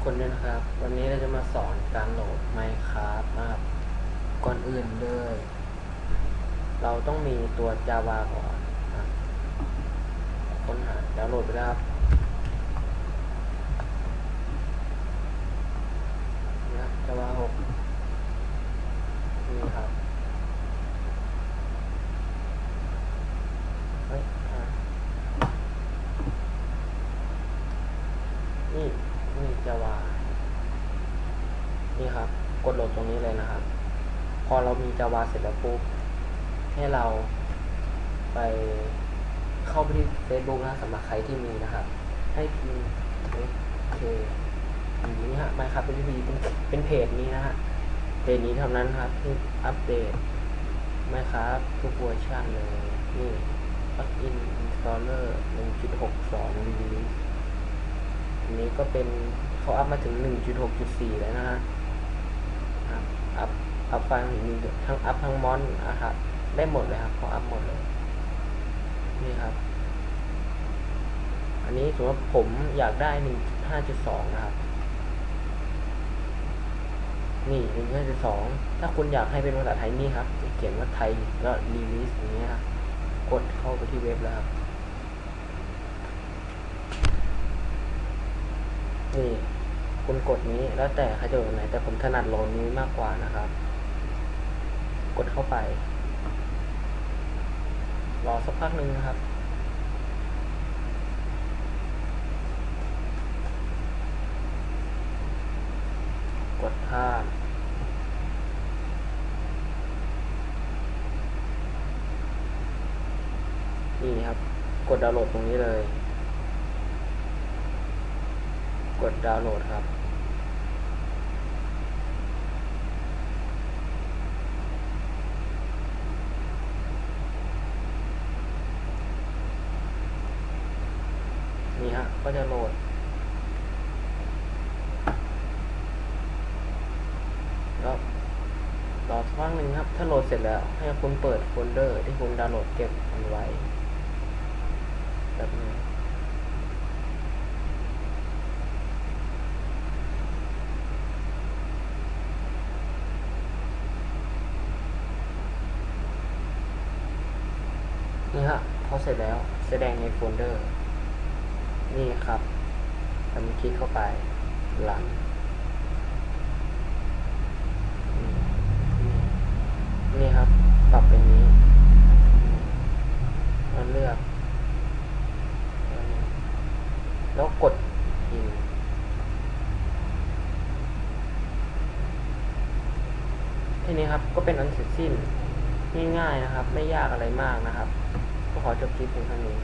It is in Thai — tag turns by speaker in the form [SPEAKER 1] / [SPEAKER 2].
[SPEAKER 1] กคนด้วยนะครับ วันนี้เราจะมาสอนการโหลด Minecraft นะครับ ก่อนอื่นเลย เราต้องมีตัว Java ก่อนนะค้นหาดาวน์โหลดไปแล้วครับนะ Java 6นี่ครับนี่ นี่นี่ Java นี่ครับ กดโหลดตรงนี้เลยนะครับ พอเรามี Java เสร็จแล้วปุ๊บ ให้เราไปเข้าไปที่ Facebook นะสำหรับใครที่มีนะครับ ให้พิมพ์โอเคอย่างนี้ฮะมาครับเป็นพีเป็นเป็นเพจนี้นะฮะเพจนี้เท่านั้นครับที่อัปเดตไม่ครับทุกเวอร์ชันเลยนี่ plugin installer 1.62 release อั นี้ก็เป็นเขาอัพมาถึง 1.6.4 แล้วนะฮะครับอัพอัพไฟล์มีทั้งอัพทั้งมอนนะครับได้หมดเลยครับเขาอัพหมดเลย นี่ครับ อันนี้สมมติผมอยากได้หนึ่งห้าจุดสองนะครับ นี่หนึ่งห้าจุดสองถ้าคุณอยากให้เป็นภาษาไทยนี่ครับ เขียนว่าไทยแล้วรีลิสอย่างเงี้ยกดเข้าไปที่เว็บแล้วครับ นี่คุณกดนี้แล้วแต่ใครจะกดไหน แต่ผมถนัดโลดนี้มากกว่านะครับ กดเข้าไป รอสักพักหนึ่งนะครับกดข้ามนี่ครับ กดดาวน์โหลดตรงนี้เลย กดดาวน์โหลดครับ นี่ฮะ ก็จะโหลด แล้วรอสักพักหนึ่งครับ ถ้าโหลดเสร็จแล้ว ให้คุณเปิดโฟลเดอร์ที่คุณดาวน์โหลดเก็บมันไว้แบบนี้ นี่ฮะพอเสร็จแล้วแสดงในโฟลเดอร์ นี่ครับทำคลิกเข้าไปหลังนี่ครับ ปรับเป็นนี้แล้วเลือก แล้วกดทีหนึ่ทีนี้ครับก็เป็นอันเสร็จสิ้น ง่ายๆนะครับ ไม่ยากอะไรมากนะครับ ก็ขอจบคลิปเพียงเท่านี้